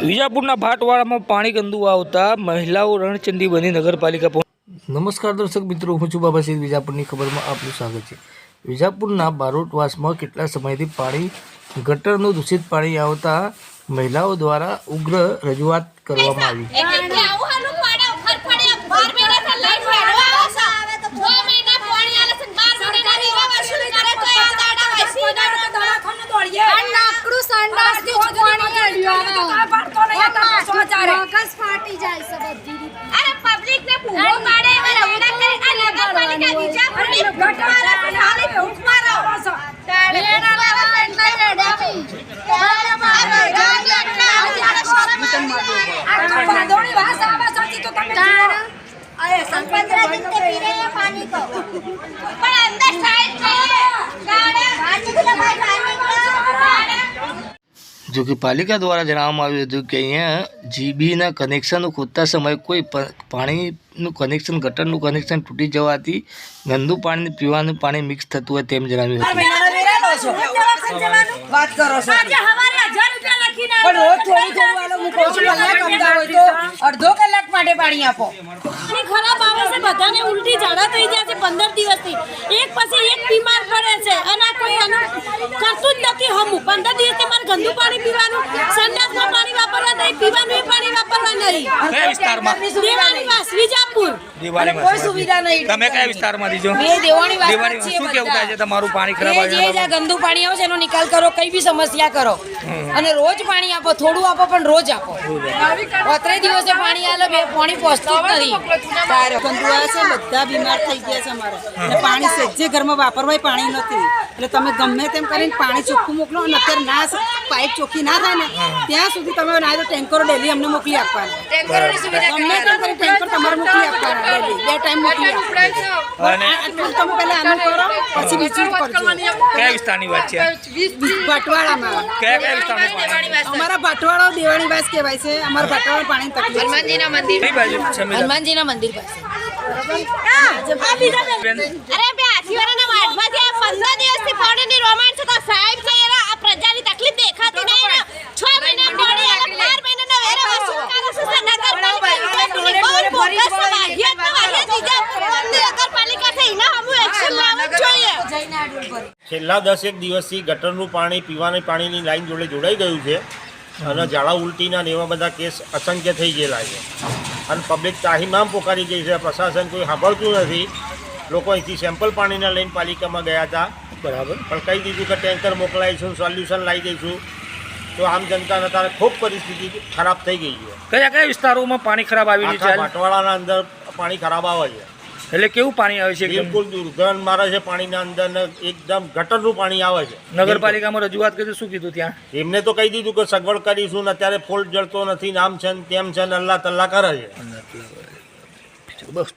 વિજાપુરના ભાટવાડામાં પાણી ગંદુ આવતા મહિલાઓ રણચંડી બની નગરપાલિકા નમસ્કાર દર્શક મિત્રો હું છું બાબા સિંહ. વિજાપુરની ખબરમાં આપનું સ્વાગત છે. વિજાપુરના બારોટવાસમાં કેટલા સમયથી પાણી ગટરનું દૂષિત પાણી આવતા મહિલાઓ દ્વારા ઉગ્ર રજૂઆત કરવામાં આવી એક જગ્યાએ આવું હાલું પાડે, ઉખર પડે, બાર મહિનાથી લાઈટ વાળવા આવશે. છ મહિના પાણી આલે છે, બાર મહિના દીવા વસૂલ કરે તો એ દાડા વસી જાય. આ લાકડું સંડાસથી જ પાણી આવ્યું. મગજ ફાટી જાય છે બધી રીતે. અરે પબ્લિકને ભૂખો પાડે એવા રમણા કરી આ નગરપાલિકા વિજાપુરની ભૂખ મારે છે, ખાલી ભૂખ મારો. વેણા લાવવા એટલે રેડાવી. આ વેરાની એટલે આવું મારે શરમ આવે. પણ અંદર સાઈડ જોઈએ. ગાડા. ગાડા. જો કે પાલિકા દ્વારા જણાવવામાં આવ્યું હતું કે અહીંયા જીબીના કનેક્શન ખોદતા સમયે કોઈ પાણીનું કનેક્શન ગટરનું કનેક્શન તૂટી જવાથી ગંદુ પાણી પીવાનું પાણી મિક્સ થતું હોય તેમ જણાવ્યું હતું વાત કરો છો. પણ રોજ થોડું થોડું આલો હું કહું છું કલાક અમદા હોય તો અડધો કલાક માટે પાણી આપો. ખરાબ આવે છે બધાને ઉલટી ઝાડા થઈ જાય છે પંદર દિવસથી. એક પછી એક બીમાર પડે છે અને આ કોઈ એનું કરતું જ નથી હમું પંદર દિવસથી મારે ગંદુ પાણી પીવાનું સંડાસમાં પાણી વાપરવા નહીં પીવાનું પાણી વાપરવા નહીં. કયા વિસ્તારમાં? દેવાની વાસ વિજાપુર. કોઈ સુવિધા નહીં. તમે કયા વિસ્તારમાં છો મે દેવાની શું કેવું થાય છે તમારું પાણી ખરાબ આવે જે જે ગંદુ પાણી આવે છે એનો નિકાલ કરો કઈ બી સમસ્યા કરો. અને રોજ પાણી આપો થોડું આપો પણ રોજ આપો. અત્રે દિવસે પાણી આલે બે પાણી પહોંચતું નથી. ગંદુ આવે છે બધા બીમાર થઈ ગયા છે અમારે. પાણી સેજે ઘરમાં વાપરવાય પાણી નથી. એટલે તમે ગમે તેમ કરીને પાણી ચોખ્ખું મોકલો અને અત્યારે ના પાઇપ ચોખ્ખી ના થાય ને ત્યાં સુધી તમે ના તો ટેન્કરો ડેલી અમને મોકલી આપવાના. ટેન્કરોની સુવિધા ગમે તેમ કરીને ટેન્કર તમારે મોકલી આપવાના ડેલી. બે ટાઈમ મોકલી આપવાના તમે પહેલા આનું કરો પછી બીજું કરજો. કયા વિસ્તારની વાત છે? ભટવાડામાં. કયા કયા વિસ્તારમાં અમારા ભટવાડો દેવાણી વાસ કહેવાય છે. અમારા ભટવાડા પાણી તકલીફ હનુમાનજીના મંદિર. કઈ બાજુ? હનુમાનજીના મંદિર પાસે. અરે બે આજીવરાના વાડમાંથી આ દિવસથી છે તો સાહેબ છે આ પ્રજાની તકલીફ દેખાતી નહીં. ને 6 મહિના મોડી અને 12 મહિના નો વેરો વસૂલ કરે છે નગરપાલિકા બહુ બોગસ છે. તો ને વાહિયાત વિજાપુરની નગરપાલિકા છે એના સામું એક્શન લેવું જોઈએ. છેલ્લા દસેક દિવસથી ગટરનું પાણી પીવાની પાણીની લાઈન જોડે જોડાઈ ગયું છે અને ઝાડા ઉલટીના ને એવા બધા કેસ અસંખ્ય થઈ ગયેલા છે. અને પબ્લિક તાહીમામ પોકારી ગઈ છે. પ્રશાસન કોઈ સાંભળતું નથી. લોકો અહીંથી સેમ્પલ પાણીના લઈને પાલિકામાં ગયા હતા. બરાબર. પણ કહી દીધું કે ટેન્કર મોકલાવીશું સોલ્યુશન લાવી દઈશું. તો આમ જનતાને તારે ખૂબ પરિસ્થિતિ ખરાબ થઈ ગઈ છે. કયા કયા વિસ્તારોમાં પાણી ખરાબ આવી રહ્યું છે ભાટવાડાના અંદર પાણી ખરાબ આવે છે. એટલે કેવું પાણી આવે છે? બિલકુલ દુર્ગંધ મારે છે પાણીના અંદર એકદમ ગટરનું પાણી આવે છે. નગરપાલિકામાં રજૂઆત કરી શું કીધું ત્યાં? એમને તો કહી દીધું કે સગવડ કરીશું ને અત્યારે ફોલ્ટ જળતો નથી ને આમ છે ને તેમ છે ને અલ્લાહ તલ્લા કરે છે. બસ.